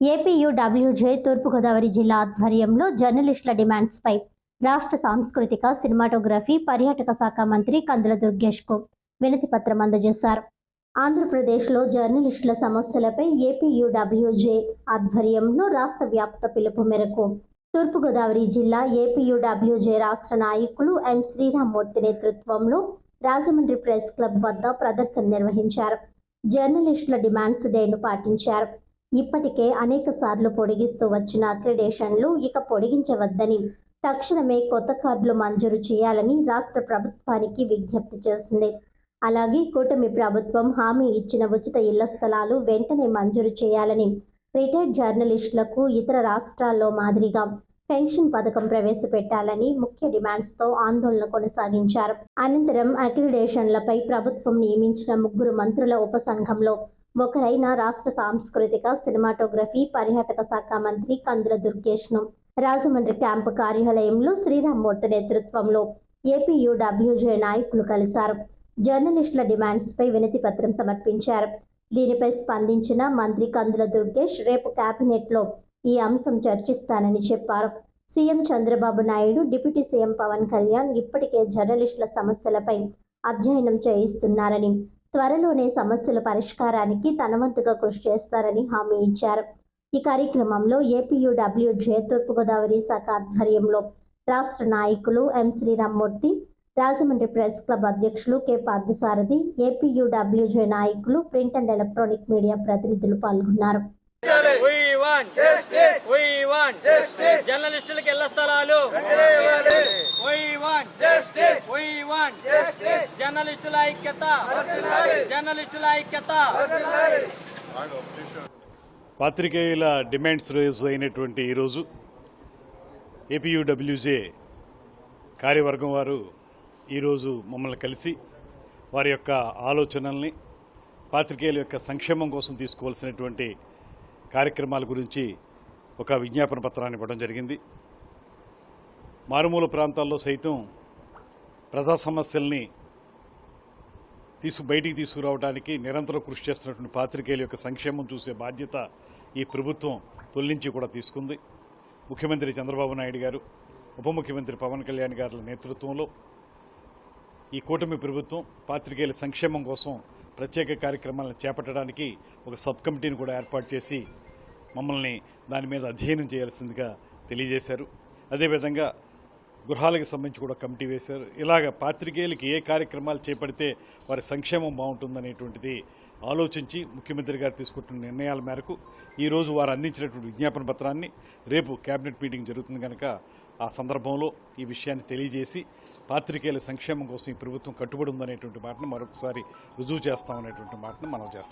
APUWJ తూర్పుగోదావరి జిల్లా ఆధ్వర్యంలో జర్నలిస్టుల డిమాండ్స్పై రాష్ట్ర సాంస్కృతిక సినిమాటోగ్రఫీ పర్యాటక శాఖ మంత్రి కందుల దుర్గేష్కు వినతి పత్రం అందజేశారు. ఆంధ్రప్రదేశ్లో జర్నలిస్టుల సమస్యలపై ఏపీయూడబ్ల్యూజే ఆధ్వర్యంలో రాష్ట్ర వ్యాప్త పిలుపు మేరకు తూర్పుగోదావరి జిల్లా ఏపీయూడబ్ల్యూజే రాష్ట్ర నాయకులు ఎం శ్రీరామ్మూర్తి నేతృత్వంలో రాజమండ్రి ప్రెస్ క్లబ్ వద్ద ప్రదర్శన నిర్వహించారు. జర్నలిస్టుల డిమాండ్స్ డేను పాటించారు. ఇప్పటికే అనేక సార్లు పొడిగిస్తూ వచ్చిన అక్రిడేషన్లు ఇక పొడిగించవద్దని తక్షణమే కొత్త కార్డులు మంజూరు చేయాలని రాష్ట్ర ప్రభుత్వానికి విజ్ఞప్తి చేసింది. అలాగే కూటమి ప్రభుత్వం హామీ ఇచ్చిన ఉచిత ఇళ్ళ స్థలాలు వెంటనే మంజూరు చేయాలని రిటైర్డ్ జర్నలిస్టులకు ఇతర రాష్ట్రాల్లో మాదిరిగా పెన్షన్ పథకం ప్రవేశపెట్టాలని ముఖ్య డిమాండ్స్తో ఆందోళన కొనసాగించారు. అనంతరం అక్రిడేషన్లపై ప్రభుత్వం నియమించిన ముగ్గురు మంత్రుల ఉపసంఘంలో ఒకరైన రాష్ట్ర సాంస్కృతిక సినిమాటోగ్రఫీ పర్యాటక శాఖ మంత్రి కందుల దుర్గేష్ను రాజమండ్రి క్యాంపు కార్యాలయంలో శ్రీరామ్మూర్తి నేతృత్వంలో ఏపీయూడబ్ల్యూజే నాయకులు కలిశారు. జర్నలిస్టుల డిమాండ్స్పై వినతి పత్రం సమర్పించారు. దీనిపై స్పందించిన మంత్రి కందుల దుర్గేష్ రేపు కేబినెట్లో ఈ అంశం చర్చిస్తానని చెప్పారు. CM Chandrababu Naidu deputy CM Pawan Kalyan ఇప్పటికే జర్నలిస్టుల సమస్యలపై అధ్యయనం చేయిస్తున్నారని త్వరలోనే సమస్యల పరిష్కారానికి తనవంతుగా కృషి చేస్తారని హామీ ఇచ్చారు. ఈ కార్యక్రమంలో ఏపీయూడబ్ల్యూజే తూర్పుగోదావరి శాఖ ఆధ్వర్యంలో రాష్ట్ర నాయకులు M Sriramamurthy Rajahmundry press club అధ్యక్షులు కె పార్థసారథి ఏపీయూడబ్ల్యూజే నాయకులు ప్రింట్ అండ్ ఎలక్ట్రానిక్ మీడియా ప్రతినిధులు పాల్గొన్నారు. జర్నలిస్టులకు జర్నలిస్టుల ఐక్యత. జర్నలిస్టుల ఐక్యత. పాత్రికేయుల డిమాండ్స్ రోజు అయినటువంటి ఈరోజు ఏపీయూడబ్ల్యూజే కార్యవర్గం వారు ఈరోజు మమ్మల్ని కలిసి వారి యొక్క ఆలోచనల్ని పాత్రికేయుల యొక్క సంక్షేమం కోసం తీసుకోవాల్సినటువంటి కార్యక్రమాల గురించి ఒక విజ్ఞాపన పత్రాన్ని ఇవ్వడం జరిగింది. మారుమూల ప్రాంతాల్లో సైతం ప్రజా సమస్యల్ని తీసు బయటికి తీసుకురావడానికి నిరంతరం కృషి చేస్తున్నటువంటి పాత్రికేయుల యొక్క సంక్షేమం చూసే బాధ్యత ఈ ప్రభుత్వం తొలగించి కూడా తీసుకుంది. ముఖ్యమంత్రి చంద్రబాబు నాయుడు గారు ఉప ముఖ్యమంత్రి పవన్ కళ్యాణ్ గారి నేతృత్వంలో ఈ కూటమి ప్రభుత్వం పాత్రికేయుల సంక్షేమం కోసం ప్రత్యేక కార్యక్రమాలను చేపట్టడానికి ఒక సబ్ కమిటీని కూడా ఏర్పాటు చేసి మమ్మల్ని దాని మీద అధ్యయనం చేయాల్సిందిగా తెలియజేశారు. అదేవిధంగా గృహాలకు సంబంధించి కూడా కమిటీ వేశారు. ఇలాగ పాత్రికేయులకి ఏ కార్యక్రమాలు చేపడితే వారి సంక్షేమం బాగుంటుందనేటువంటిది ఆలోచించి ముఖ్యమంత్రి గారు తీసుకుంటున్న నిర్ణయాల మేరకు ఈరోజు వారు అందించినటువంటి విజ్ఞాపన పత్రాన్ని రేపు కేబినెట్ మీటింగ్ జరుగుతుంది కనుక ఆ సందర్భంలో ఈ విషయాన్ని తెలియజేసి పాత్రికేయుల సంక్షేమం కోసం ఈ ప్రభుత్వం కట్టుబడి ఉందనేటువంటి మాటను మరొకసారి రుజువు చేస్తామనేటువంటి మాటను మనం చేస్తాం.